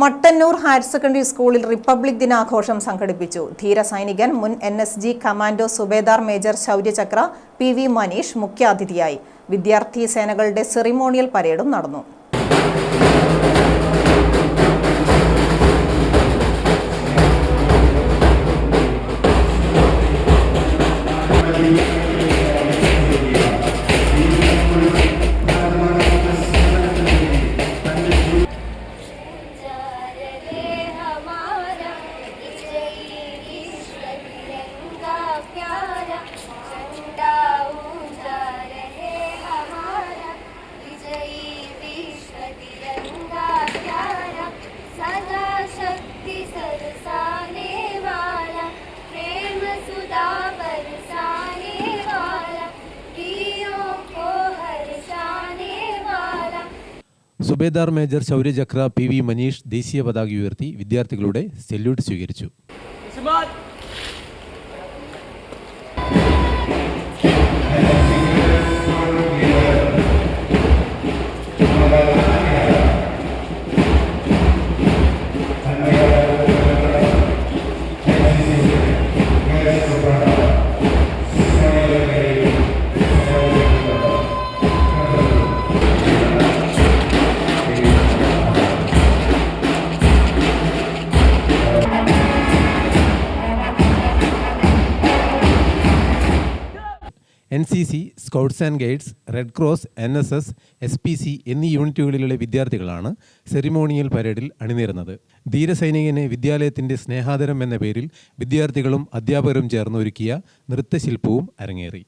Mattannur higher secondary സ്കൂളിൽ republic ദിനാഘോഷം സംഘടിപ്പിച്ചു. ധീരസൈനികൻ മുൻ N S G commando Subedar major Shauryachakra P V Manish മുഖ്യാതിഥിയായി. വിദ്യാർത്ഥി സേനകളുടെ സെറിമോണിയൽ പരേഡും നടന്നു. Subedar major Shauryachakra P V Manish ദേശീയ പതാക ഉയർത്തി വിദ്യാർത്ഥികളുടെ സെല്യൂട്ട് സ്വീകരിച്ചു. N C C scouts and guides red cross N S S S P C എന്നീ യൂണിറ്റുകളിലെ വിദ്യാർത്ഥികളാണ് സെറിമോണിയൽ പരേഡിൽ അണിനിരുന്നത്. ധീരസൈനികനെ വിദ്യാലയത്തിന്റെ സ്നേഹാദരം എന്ന പേരിൽ വിദ്യാർത്ഥികളും അധ്യാപകരും ചേർന്ന് ഒരുക്കിയ നൃത്തശില്പവും അരങ്ങേറി.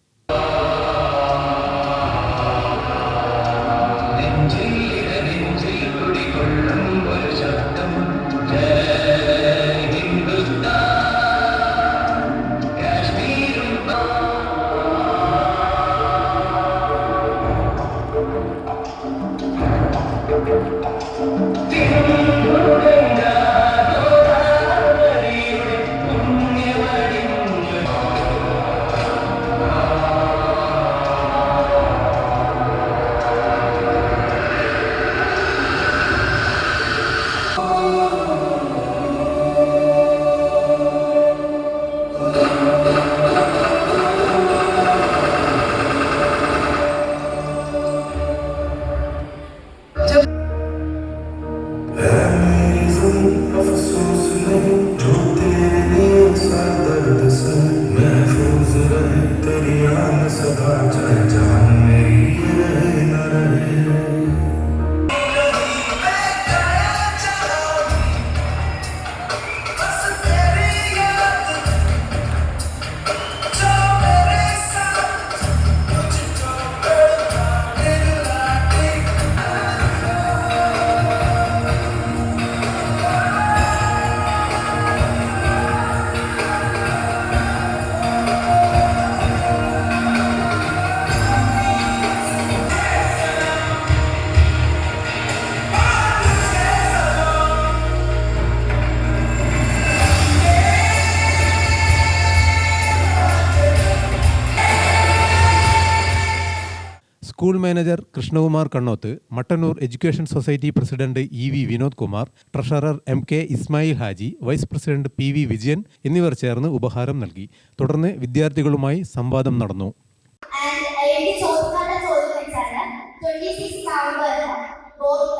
School manager Krishnakumar Kannoth Mattannur education society president E V Vinod Kumar treasurer M K Ismail Haji vice president P V Vijayan എന്നിവർ ചേർന്ന് ഉപഹാരം നൽകി. തുടർന്ന് വിദ്യാർത്ഥികളുമായി സംവാദം നടന്നു.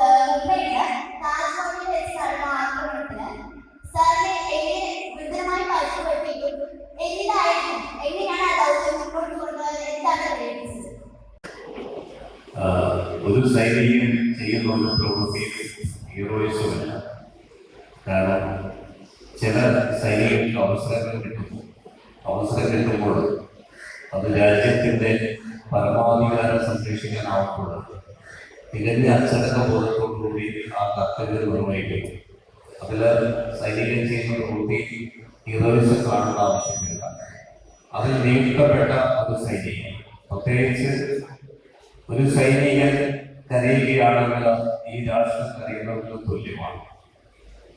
നവംബറിന് ഒരു സൈനികൻ ചെയ്യുന്ന ഒരു പ്രവൃത്തി ഹീറോയിസമല്ല. കാരണം ചില സൈനികർക്ക് അവസരങ്ങൾ കിട്ടുന്നു. അവസരം കിട്ടുമ്പോൾ അത് രാജ്യത്തിന്റെ പരമാധികാരം സംരക്ഷിക്കാനാവുമ്പോൾ തികഞ്ഞ അച്ചടക്ക ബോധത്തോടുകൂടി ആ കർത്തവ്യം നിർവഹിക്കുന്നു അതിൽ സൈനികൻ ചെയ്യുന്ന പ്രവൃത്തി ഹീറോയിസം കാണേണ്ട ആവശ്യമില്ല. അതിൽ നിയുക്തപ്പെട്ട ഒരു സൈനികൻ പ്രത്യേകിച്ച് ഒരു സൈനികൻ കരയുകയാണെങ്കിൽ ഈ രാഷ്ട്രം കരയുന്നതിന് തുല്യമാണ്.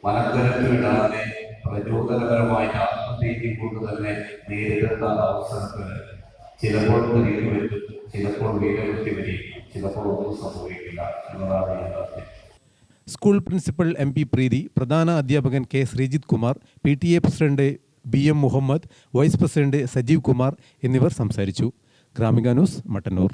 മനക്കരത്തിലിടാതെ പ്രചോദനപരമായ ആത്മധൈര്യം കൊണ്ട് തന്നെ നേരിടുന്ന അവസരത്തിന് ചിലപ്പോൾ തിരികെ ചിലപ്പോൾ വീരവൃത്തി വരും ചിലപ്പോൾ ഒന്നും സംഭവിക്കില്ല എന്നതാണ് യാഥാർത്ഥ്യം school principal M P Preethi പ്രധാന അധ്യാപകൻ K Sreejith Kumar P T A president B M Muhammad vice president Sajeev Kumar എന്നിവർ സംസാരിച്ചു. ഗ്രാമിക ന്യൂസ് മട്ടന്നൂർ.